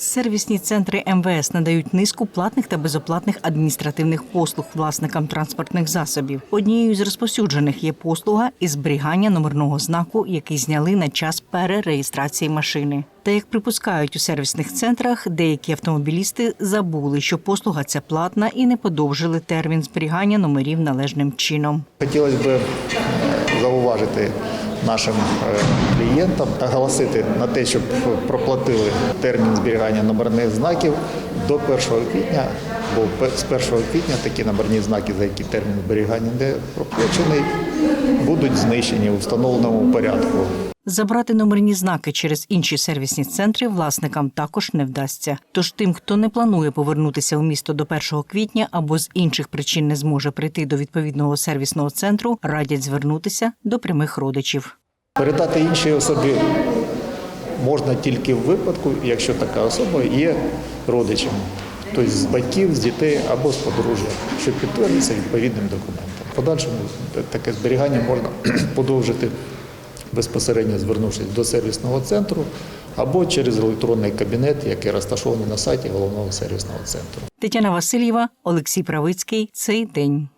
Сервісні центри МВС надають низку платних та безоплатних адміністративних послуг власникам транспортних засобів. Однією з розповсюджених є послуга із зберігання номерного знаку, який зняли на час перереєстрації машини. Та як припускають у сервісних центрах, деякі автомобілісти забули, що послуга ця платна і не подовжили термін зберігання номерів належним чином. Хотілося б зауважити нашим е, клієнтам, наголосити на те, щоб проплатили термін зберігання номерних знаків до 1 квітня, бо з 1 квітня такі номерні знаки, за які термін зберігання не проплачений, будуть знищені у встановленому порядку. Забрати номерні знаки через інші сервісні центри власникам також не вдасться. Тож тим, хто не планує повернутися у місто до 1 квітня або з інших причин не зможе прийти до відповідного сервісного центру, радять звернутися до прямих родичів. Передати іншій особі можна тільки в випадку, якщо така особа є родичем, тобто з батьків, з дітей або з подружжя, що підтвердиться відповідним документом. Подальшому таке зберігання можна подовжити безпосередньо звернувшись до сервісного центру або через електронний кабінет, який розташований на сайті головного сервісного центру. Тетяна Васильєва, Олексій Правицький. Цей день.